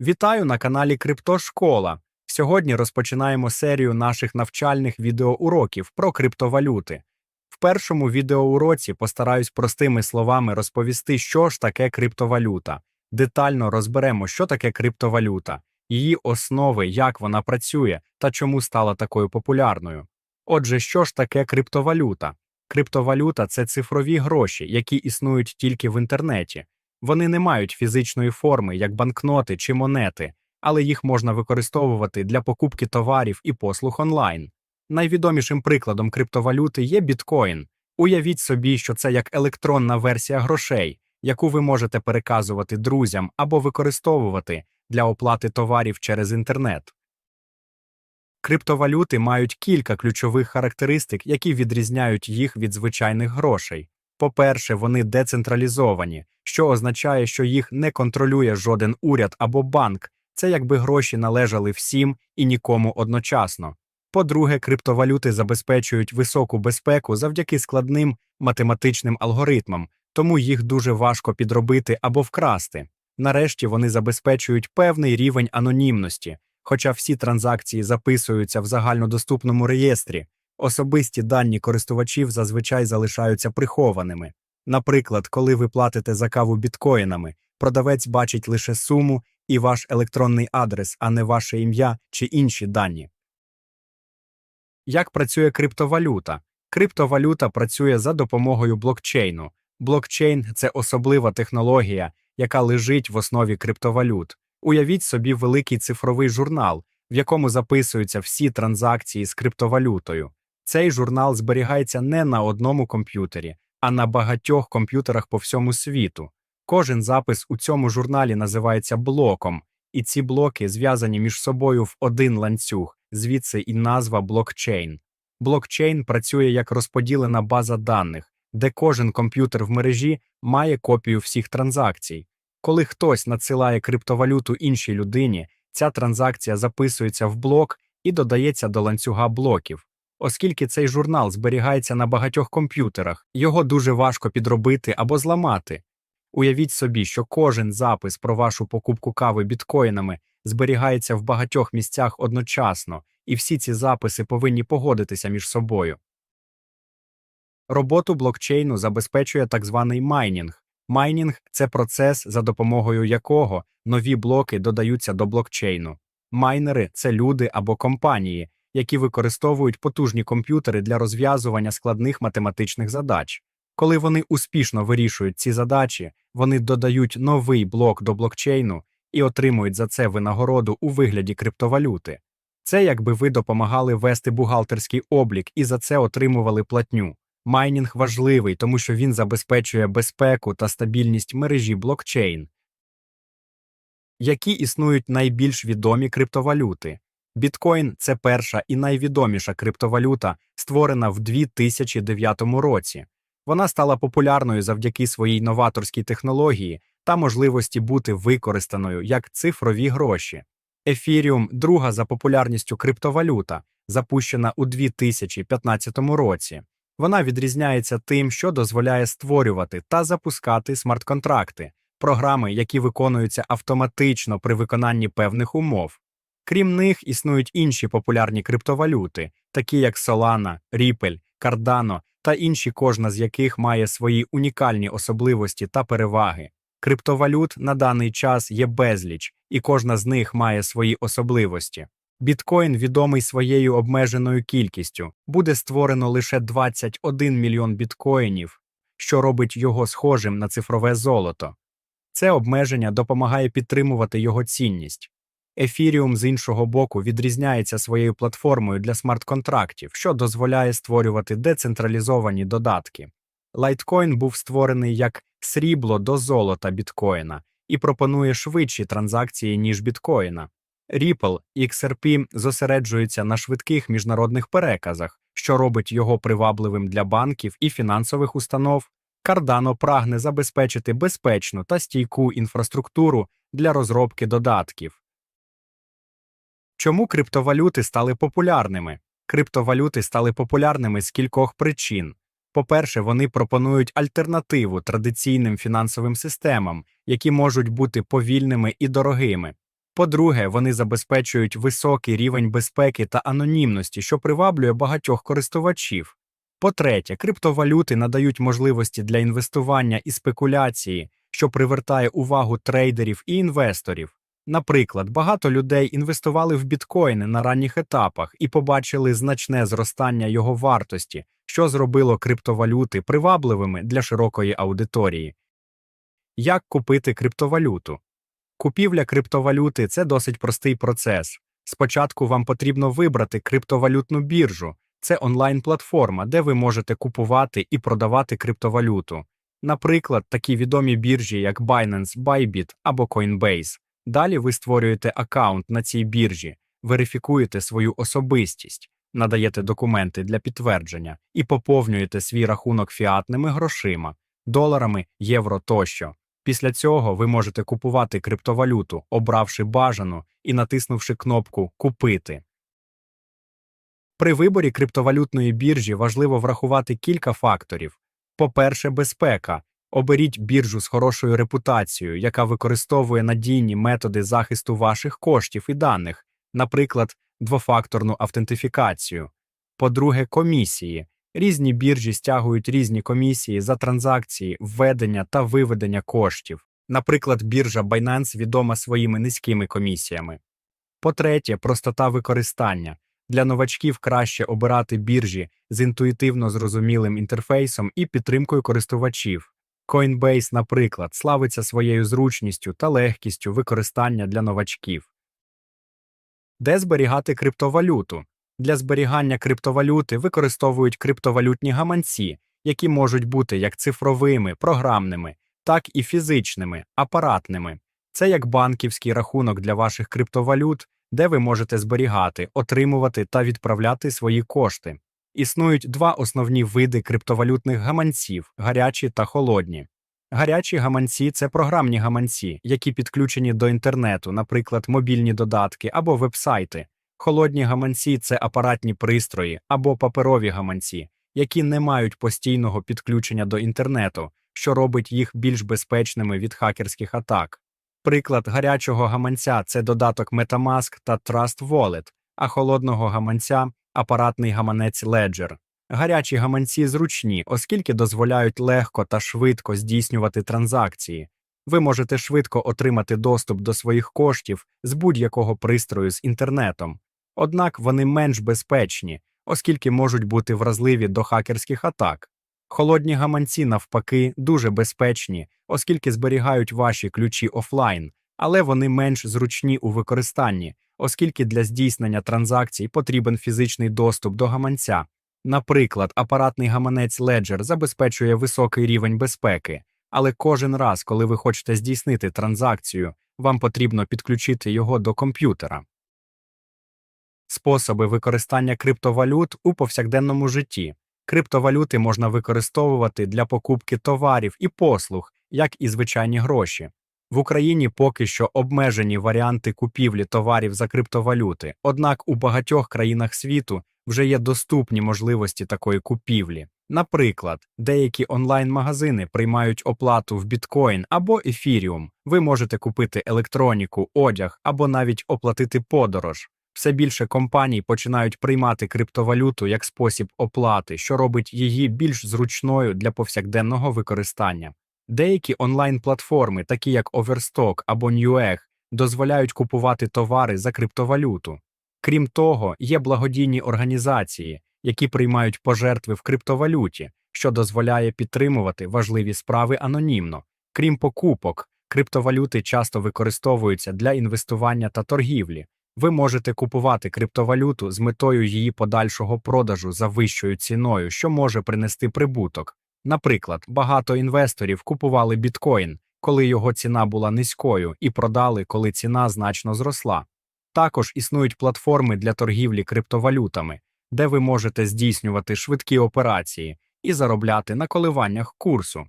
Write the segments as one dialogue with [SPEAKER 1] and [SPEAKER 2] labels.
[SPEAKER 1] Вітаю на каналі Криптошкола. Сьогодні розпочинаємо серію наших навчальних відеоуроків про криптовалюти. В першому відеоуроці постараюсь простими словами розповісти, що ж таке криптовалюта. Детально розберемо, що таке криптовалюта, її основи, як вона працює та чому стала такою популярною. Отже, що ж таке криптовалюта? Криптовалюта це цифрові гроші, які існують тільки в інтернеті. Вони не мають фізичної форми, як банкноти чи монети, але їх можна використовувати для покупки товарів і послуг онлайн. Найвідомішим прикладом криптовалюти є біткоін. Уявіть собі, що це як електронна версія грошей, яку ви можете переказувати друзям або використовувати для оплати товарів через інтернет. Криптовалюти мають кілька ключових характеристик, які відрізняють їх від звичайних грошей. По-перше, вони децентралізовані, що означає, що їх не контролює жоден уряд або банк, це якби гроші належали всім і нікому одночасно. По-друге, криптовалюти забезпечують високу безпеку завдяки складним математичним алгоритмам, тому їх дуже важко підробити або вкрасти. Нарешті вони забезпечують певний рівень анонімності, хоча всі транзакції записуються в загальнодоступному реєстрі, особисті дані користувачів зазвичай залишаються прихованими. Наприклад, коли ви платите за каву біткоїнами, продавець бачить лише суму і ваш електронний адрес, а не ваше ім'я чи інші дані. Як працює криптовалюта? Криптовалюта працює за допомогою блокчейну. Блокчейн це особлива технологія, яка лежить в основі криптовалют. Уявіть собі великий цифровий журнал, в якому записуються всі транзакції з криптовалютою. Цей журнал зберігається не на одному комп'ютері, а на багатьох комп'ютерах по всьому світу. Кожен запис у цьому журналі називається блоком, і ці блоки зв'язані між собою в один ланцюг, звідси і назва блокчейн. Блокчейн працює як розподілена база даних, де кожен комп'ютер в мережі має копію всіх транзакцій. Коли хтось надсилає криптовалюту іншій людині, ця транзакція записується в блок і додається до ланцюга блоків. Оскільки цей журнал зберігається на багатьох комп'ютерах, його дуже важко підробити або зламати. Уявіть собі, що кожен запис про вашу покупку кави біткоїнами зберігається в багатьох місцях одночасно, і всі ці записи повинні погодитися між собою. Роботу блокчейну забезпечує так званий майнінг. Майнінг це процес, за допомогою якого нові блоки додаються до блокчейну. Майнери це люди або компанії, які використовують потужні комп'ютери для розв'язування складних математичних задач. Коли вони успішно вирішують ці задачі, вони додають новий блок до блокчейну і отримують за це винагороду у вигляді криптовалюти. Це якби ви допомагали вести бухгалтерський облік і за це отримували платню. Майнінг важливий, тому що він забезпечує безпеку та стабільність мережі блокчейн. Які існують найбільш відомі криптовалюти? Біткоін це перша і найвідоміша криптовалюта, створена в 2009 році. Вона стала популярною завдяки своїй новаторській технології та можливості бути використаною як цифрові гроші. Ефіріум друга за популярністю криптовалюта, запущена у 2015 році. Вона відрізняється тим, що дозволяє створювати та запускати смарт-контракти, програми, які виконуються автоматично при виконанні певних умов. Крім них, існують інші популярні криптовалюти, такі як Solana, Ripple, Cardano та інші, кожна з яких має свої унікальні особливості та переваги. Криптовалют на даний час є безліч, і кожна з них має свої особливості. Біткоін, відомий своєю обмеженою кількістю, буде створено лише 21 мільйон біткоїнів, що робить його схожим на цифрове золото. Це обмеження допомагає підтримувати його цінність. Ефіріум з іншого боку відрізняється своєю платформою для смарт-контрактів, що дозволяє створювати децентралізовані додатки. Лайткоін був створений як срібло до золота біткоїна і пропонує швидші транзакції, ніж біткоїна. Ripple XRP зосереджується на швидких міжнародних переказах, що робить його привабливим для банків і фінансових установ. Cardano прагне забезпечити безпечну та стійку інфраструктуру для розробки додатків. Чому криптовалюти стали популярними? Криптовалюти стали популярними з кількох причин. По-перше, вони пропонують альтернативу традиційним фінансовим системам, які можуть бути повільними і дорогими. По-друге, вони забезпечують високий рівень безпеки та анонімності, що приваблює багатьох користувачів. По-третє, криптовалюти надають можливості для інвестування і спекуляції, що привертає увагу трейдерів і інвесторів. Наприклад, багато людей інвестували в біткоїни на ранніх етапах і побачили значне зростання його вартості, що зробило криптовалюти привабливими для широкої аудиторії. Як купити криптовалюту? Купівля криптовалюти це досить простий процес. Спочатку вам потрібно вибрати криптовалютну біржу. Це онлайн-платформа, де ви можете купувати і продавати криптовалюту. Наприклад, такі відомі біржі, як Binance, Bybit або Coinbase. Далі ви створюєте аккаунт на цій біржі, верифікуєте свою особистість, надаєте документи для підтвердження і поповнюєте свій рахунок фіатними грошима, доларами, євро тощо. Після цього ви можете купувати криптовалюту, обравши бажану і натиснувши кнопку Купити. При виборі криптовалютної біржі важливо врахувати кілька факторів. По-перше, безпека. Оберіть біржу з хорошою репутацією, яка використовує надійні методи захисту ваших коштів і даних, наприклад, двофакторну автентифікацію. По-друге, комісії. Різні біржі стягують різні комісії за транзакції, введення та виведення коштів. Наприклад, біржа Binance відома своїми низькими комісіями. По-третє, простота використання. Для новачків краще обирати біржі з інтуїтивно зрозумілим інтерфейсом і підтримкою користувачів. Coinbase, наприклад, славиться своєю зручністю та легкістю використання для новачків. Де зберігати криптовалюту? Для зберігання криптовалюти використовують криптовалютні гаманці, які можуть бути як цифровими, програмними, так і фізичними, апаратними. Це як банківський рахунок для ваших криптовалют, де ви можете зберігати, отримувати та відправляти свої кошти. Існують два основні види криптовалютних гаманців гарячі та холодні. Гарячі гаманці це програмні гаманці, які підключені до інтернету, наприклад, мобільні додатки або вебсайти. Холодні гаманці це апаратні пристрої або паперові гаманці, які не мають постійного підключення до інтернету, що робить їх більш безпечними від хакерських атак. Приклад гарячого гаманця це додаток Metamask та Trust Wallet, а холодного гаманця апаратний гаманець Ledger. Гарячі гаманці зручні, оскільки дозволяють легко та швидко здійснювати транзакції. Ви можете швидко отримати доступ до своїх коштів з будь-якого пристрою з інтернетом. Однак вони менш безпечні, оскільки можуть бути вразливі до хакерських атак. Холодні гаманці, навпаки, дуже безпечні, оскільки зберігають ваші ключі офлайн, але вони менш зручні у використанні, оскільки для здійснення транзакцій потрібен фізичний доступ до гаманця. Наприклад, апаратний гаманець Ledger забезпечує високий рівень безпеки, але кожен раз, коли ви хочете здійснити транзакцію, вам потрібно підключити його до комп'ютера. Способи використання криптовалют у повсякденному житті. Криптовалюти можна використовувати для покупки товарів і послуг, як і звичайні гроші. В Україні поки що обмежені варіанти купівлі товарів за криптовалюти, однак у багатьох країнах світу вже є доступні можливості такої купівлі. Наприклад, деякі онлайн-магазини приймають оплату в біткоін або ефіріум. Ви можете купити електроніку, одяг або навіть оплатити подорож. Все більше компаній починають приймати криптовалюту як спосіб оплати, що робить її більш зручною для повсякденного використання. Деякі онлайн-платформи, такі як Overstock або Newegg, дозволяють купувати товари за криптовалюту. Крім того, є благодійні організації, які приймають пожертви в криптовалюті, що дозволяє підтримувати важливі справи анонімно. Крім покупок, криптовалюти часто використовуються для інвестування та торгівлі. Ви можете купувати криптовалюту з метою її подальшого продажу за вищою ціною, що може принести прибуток. Наприклад, багато інвесторів купували біткоін, коли його ціна була низькою, і продали, коли ціна значно зросла. Також існують платформи для торгівлі криптовалютами, де ви можете здійснювати швидкі операції і заробляти на коливаннях курсу.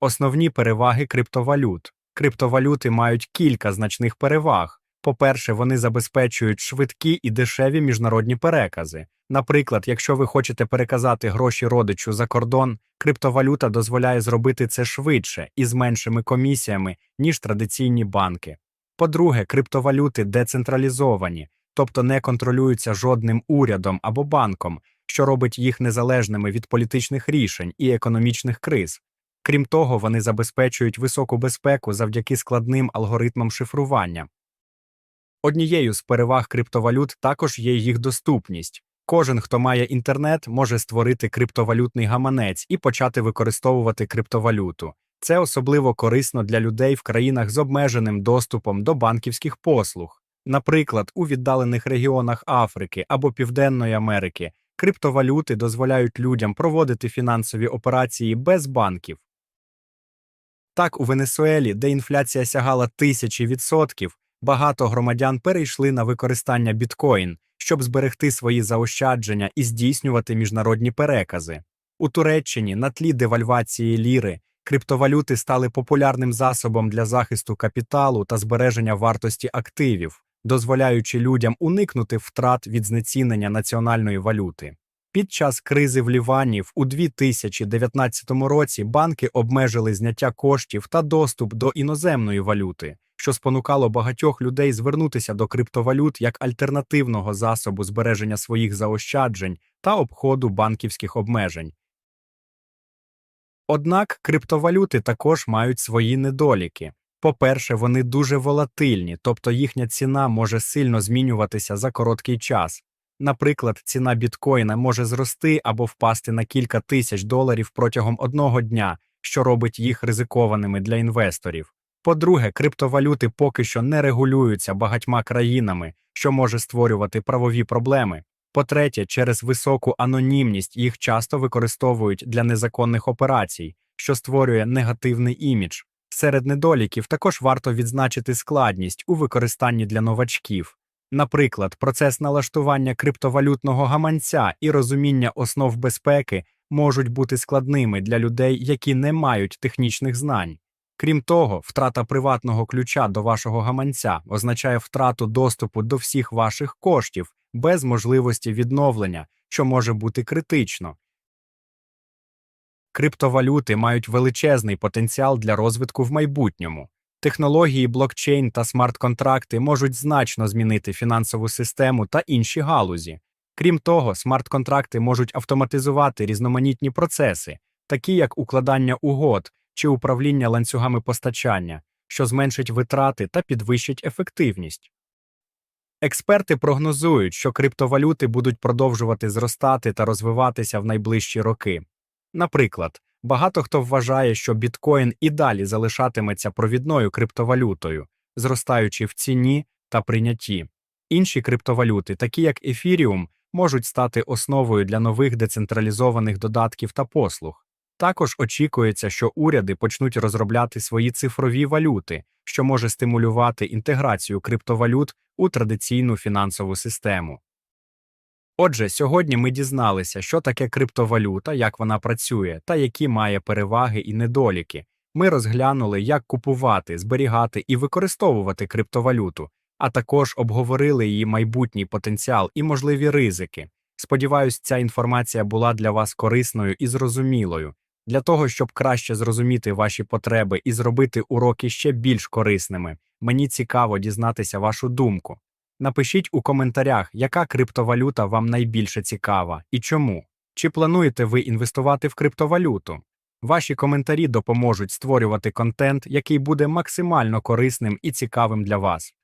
[SPEAKER 1] Основні переваги криптовалют. Криптовалюти мають кілька значних переваг. По-перше, вони забезпечують швидкі і дешеві міжнародні перекази. Наприклад, якщо ви хочете переказати гроші родичу за кордон, криптовалюта дозволяє зробити це швидше і з меншими комісіями, ніж традиційні банки. По-друге, криптовалюти децентралізовані, тобто не контролюються жодним урядом або банком, що робить їх незалежними від політичних рішень і економічних криз. Крім того, вони забезпечують високу безпеку завдяки складним алгоритмам шифрування. Однією з переваг криптовалют також є їх доступність. Кожен, хто має інтернет, може створити криптовалютний гаманець і почати використовувати криптовалюту. Це особливо корисно для людей в країнах з обмеженим доступом до банківських послуг. Наприклад, у віддалених регіонах Африки або Південної Америки криптовалюти дозволяють людям проводити фінансові операції без банків. Так, у Венесуелі, де інфляція сягала тисячі відсотків, багато громадян перейшли на використання біткоін, щоб зберегти свої заощадження і здійснювати міжнародні перекази. У Туреччині на тлі девальвації ліри криптовалюти стали популярним засобом для захисту капіталу та збереження вартості активів, дозволяючи людям уникнути втрат від знецінення національної валюти. Під час кризи в Лівані у 2019 році банки обмежили зняття коштів та доступ до іноземної валюти, що спонукало багатьох людей звернутися до криптовалют як альтернативного засобу збереження своїх заощаджень та обходу банківських обмежень. Однак криптовалюти також мають свої недоліки. По-перше, вони дуже волатильні, тобто їхня ціна може сильно змінюватися за короткий час. Наприклад, ціна біткоїна може зрости або впасти на кілька тисяч доларів протягом одного дня, що робить їх ризикованими для інвесторів. По-друге, криптовалюти поки що не регулюються багатьма країнами, що може створювати правові проблеми. По-третє, через високу анонімність їх часто використовують для незаконних операцій, що створює негативний імідж. Серед недоліків також варто відзначити складність у використанні для новачків. Наприклад, процес налаштування криптовалютного гаманця і розуміння основ безпеки можуть бути складними для людей, які не мають технічних знань. Крім того, втрата приватного ключа до вашого гаманця означає втрату доступу до всіх ваших коштів без можливості відновлення, що може бути критично. Криптовалюти мають величезний потенціал для розвитку в майбутньому. Технології блокчейн та смарт-контракти можуть значно змінити фінансову систему та інші галузі. Крім того, смарт-контракти можуть автоматизувати різноманітні процеси, такі як укладання угод чи управління ланцюгами постачання, що зменшить витрати та підвищить ефективність. Експерти прогнозують, що криптовалюти будуть продовжувати зростати та розвиватися в найближчі роки. Наприклад, багато хто вважає, що біткоін і далі залишатиметься провідною криптовалютою, зростаючи в ціні та прийнятті. Інші криптовалюти, такі як Ефіріум, можуть стати основою для нових децентралізованих додатків та послуг. Також очікується, що уряди почнуть розробляти свої цифрові валюти, що може стимулювати інтеграцію криптовалют у традиційну фінансову систему. Отже, сьогодні ми дізналися, що таке криптовалюта, як вона працює та які має переваги і недоліки. Ми розглянули, як купувати, зберігати і використовувати криптовалюту, а також обговорили її майбутній потенціал і можливі ризики. Сподіваюсь, ця інформація була для вас корисною і зрозумілою. Для того, щоб краще зрозуміти ваші потреби і зробити уроки ще більш корисними, мені цікаво дізнатися вашу думку. Напишіть у коментарях, яка криптовалюта вам найбільше цікава і чому. Чи плануєте ви інвестувати в криптовалюту? Ваші коментарі допоможуть створювати контент, який буде максимально корисним і цікавим для вас.